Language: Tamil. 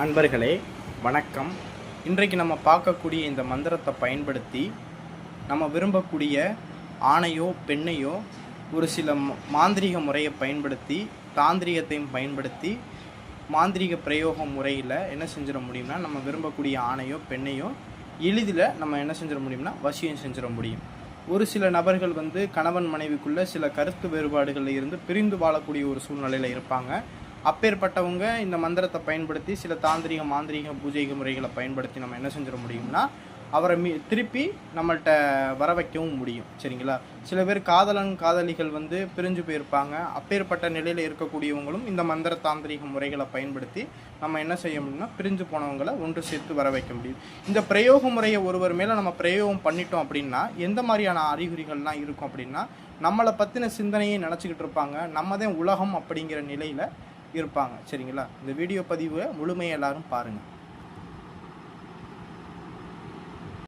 அன்பர்களே வணக்கம். இன்றைக்கு நம்ம பார்க்கக்கூடிய இந்த மந்திரத்தை பயன்படுத்தி நம்ம விரும்பக்கூடிய ஆணையோ பெண்ணையோ ஒரு சில மாந்திரிக மாந்திரீக முறையை பயன்படுத்தி தாந்திரிகத்தையும் பயன்படுத்தி மாந்திரீக பிரயோக முறையில் என்ன செஞ்சிட முடியும்னா நம்ம விரும்பக்கூடிய ஆணையோ பெண்ணையோ எளிதில் நம்ம என்ன செஞ்சிட முடியும்னா வசியம் செஞ்சிட முடியும். ஒரு சில நபர்கள் வந்து கணவன் மனைவிக்குள்ளே சில கருத்து வேறுபாடுகளில் இருந்து பிரிந்து வாழக்கூடிய ஒரு சூழ்நிலையில் இருப்பாங்க. அப்பேற்பட்டவங்க இந்த மந்திரத்தை பயன்படுத்தி சில தாந்திரிக மாந்திரீக பூஜைக முறைகளை பயன்படுத்தி நம்ம என்ன செஞ்சிட முடியும்னா அவரை மீ திருப்பி நம்மள்கிட்ட வர வைக்கவும் முடியும். சரிங்களா? சில பேர் காதலன் காதலிகள் வந்து பிரிஞ்சு போயிருப்பாங்க. அப்பேற்பட்ட நிலையில் இருக்கக்கூடியவங்களும் இந்த மந்திர தாந்திரிக முறைகளை பயன்படுத்தி நம்ம என்ன செய்ய முடியும்னா பிரிஞ்சு போனவங்களை ஒன்று சேர்த்து வர வைக்க முடியும். இந்த பிரயோக முறையை ஒருவர் மேலே நம்ம பிரயோகம் பண்ணிட்டோம் அப்படின்னா எந்த மாதிரியான அறிகுறிகள்லாம் இருக்கும் அப்படின்னா நம்மளை பற்றின சிந்தனையை நினச்சிக்கிட்டு இருப்பாங்க. நம்மதே உலகம் அப்படிங்கிற நிலையில் இருப்பாங்க. சரிங்களா? இந்த வீடியோ பதிவை முழுமையை எல்லாரும் பாருங்கள்